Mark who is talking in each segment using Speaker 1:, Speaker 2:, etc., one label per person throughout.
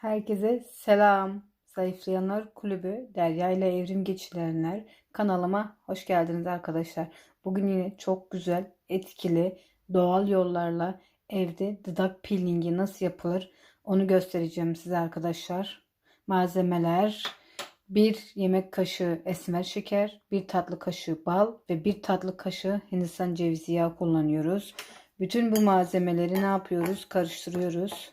Speaker 1: Herkese selam. Zayıflayanlar Kulübü Derya ile Evrim Geçirenler kanalıma hoş geldiniz arkadaşlar. Bugün yine çok güzel, etkili, doğal yollarla evde dudak peelingi nasıl yapılır onu göstereceğim size arkadaşlar. Malzemeler 1 yemek kaşığı esmer şeker, 1 tatlı kaşığı bal ve 1 tatlı kaşığı hindistan cevizi yağı kullanıyoruz. Bütün bu malzemeleri ne yapıyoruz? Karıştırıyoruz.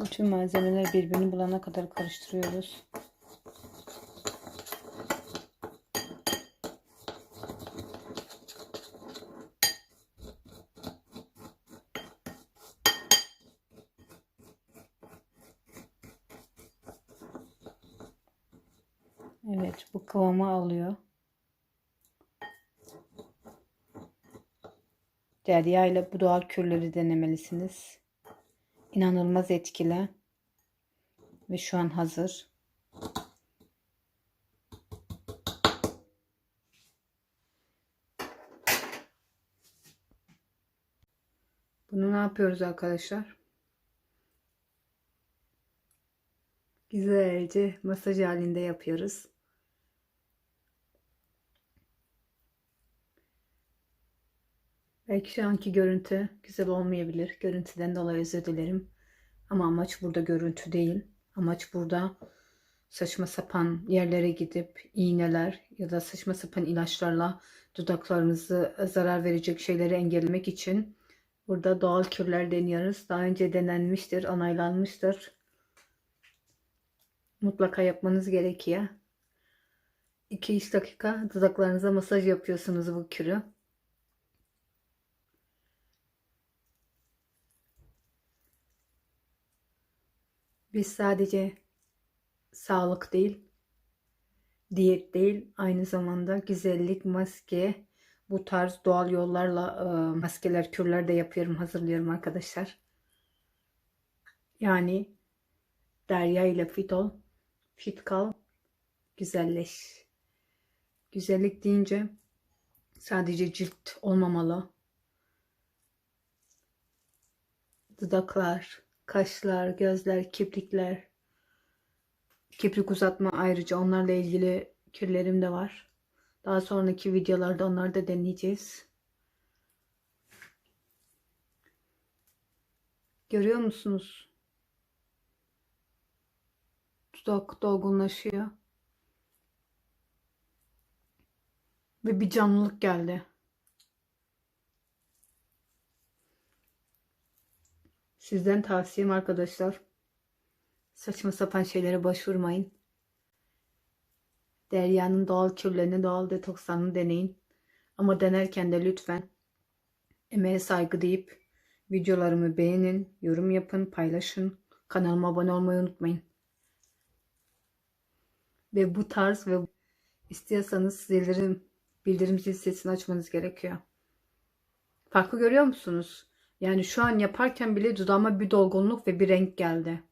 Speaker 1: Bütün malzemeler birbirini bulana kadar karıştırıyoruz. Evet bu kıvamı alıyor. Derya ile bu doğal kürleri denemelisiniz. İnanılmaz etkili. Ve şu an hazır. Bunu ne yapıyoruz arkadaşlar? Güzelce masaj halinde yapıyoruz. Belki şu anki görüntü güzel olmayabilir. Görüntüden dolayı özür dilerim. Ama amaç burada görüntü değil. Amaç burada saçma sapan yerlere gidip iğneler ya da saçma sapan ilaçlarla dudaklarınızı zarar verecek şeyleri engellemek için burada doğal kürler deniyoruz. Daha önce denenmiştir, onaylanmıştır. Mutlaka yapmanız gerekiyor. 2-3 dakika dudaklarınıza masaj yapıyorsunuz bu kürü. Biz sadece sağlık değil, diyet değil, aynı zamanda güzellik, maske, bu tarz doğal yollarla e, maskeler, kürler de yapıyorum, hazırlıyorum arkadaşlar. Yani Derya ile fit ol, fit kal, güzelleş. Güzellik deyince sadece cilt olmamalı. Dudaklar, kaşlar, gözler, kirpikler, kirpik uzatma ayrıca onlarla ilgili kürlerim de var. Daha sonraki videolarda onları da deneyeceğiz. Görüyor musunuz? Dudak dolgunlaşıyor. Ve bir canlılık geldi. Sizden tavsiyem arkadaşlar. Saçma sapan şeylere başvurmayın. Derya'nın doğal kürlerini, doğal detokslarını deneyin. Ama denerken de lütfen emeğe saygı deyip videolarımı beğenin, yorum yapın, paylaşın. Kanalıma abone olmayı unutmayın. Ve bu tarz ve istiyorsanız zillerim, bildirim zil sesini açmanız gerekiyor. Farkı görüyor musunuz? Yani şu an yaparken bile dudağıma bir dolgunluk ve bir renk geldi.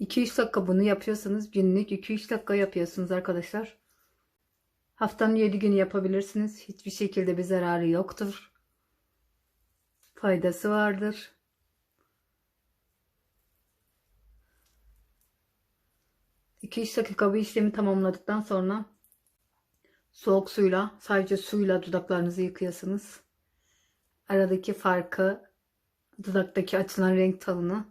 Speaker 1: 2-3 dakika bunu yapıyorsanız günlük 2-3 dakika yapıyorsunuz arkadaşlar. Haftanın 7 günü yapabilirsiniz. Hiçbir şekilde bir zararı yoktur. Faydası vardır. İki üç dakika bu işlemi tamamladıktan sonra soğuk suyla sadece suyla dudaklarınızı yıkıyorsunuz aradaki farkı, dudaktaki açılan renk tonunu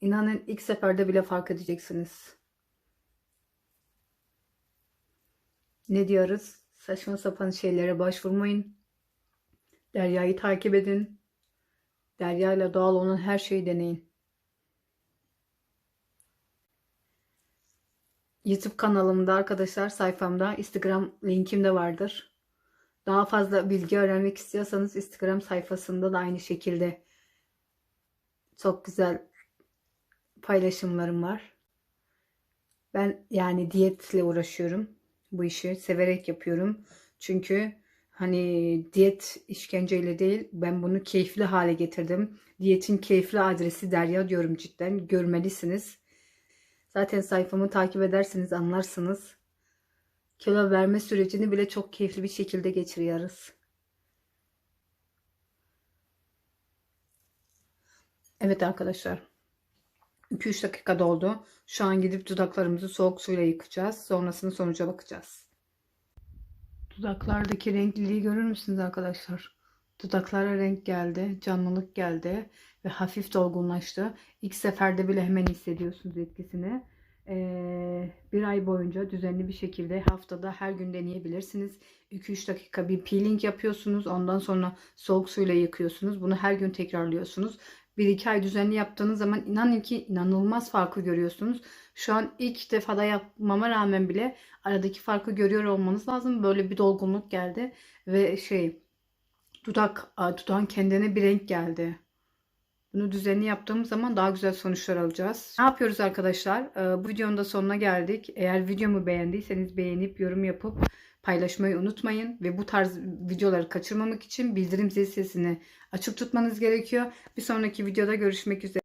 Speaker 1: inanın ilk seferde bile fark edeceksiniz. Ne diyoruz? Saçma sapan şeylere başvurmayın. Derya'yı takip edin. Derya ile doğal olan her şeyi deneyin. YouTube kanalımda arkadaşlar sayfamda Instagram linkim de vardır. Daha fazla bilgi öğrenmek istiyorsanız Instagram sayfasında da aynı şekilde çok güzel paylaşımlarım var. Ben yani diyetle uğraşıyorum. Bu işi severek yapıyorum. Çünkü hani diyet işkenceyle değil ben bunu keyifli hale getirdim. Diyetin keyifli adresi Derya diyorum cidden. Görmelisiniz. Zaten sayfamı takip ederseniz anlarsınız. Kilo verme sürecini bile çok keyifli bir şekilde geçiriyoruz. Evet arkadaşlar. 2-3 dakika doldu. Şu an gidip dudaklarımızı soğuk suyla yıkayacağız. Sonrasında sonuca bakacağız. Dudaklardaki renkliliği görür müsünüz arkadaşlar? Dudaklara renk geldi, canlılık geldi ve hafif dolgunlaştı. İlk seferde bile hemen hissediyorsunuz etkisini. Bir ay boyunca düzenli bir şekilde haftada her gün deneyebilirsiniz. 2-3 dakika bir peeling yapıyorsunuz. Ondan sonra soğuk suyla yıkıyorsunuz. Bunu her gün tekrarlıyorsunuz. 1-2 ay düzenli yaptığınız zaman inanın ki inanılmaz farkı görüyorsunuz. Şu an ilk defada yapmama rağmen bile aradaki farkı görüyor olmanız lazım. Böyle bir dolgunluk geldi ve şey dudak dudağın kendine bir renk geldi. Bunu düzenli yaptığımız zaman daha güzel sonuçlar alacağız. Ne yapıyoruz arkadaşlar? Ee, bu videonun da sonuna geldik. Eğer videomu beğendiyseniz beğenip yorum yapıp paylaşmayı unutmayın. Ve bu tarz videoları kaçırmamak için bildirim zil sesini açık tutmanız gerekiyor. Bir sonraki videoda görüşmek üzere.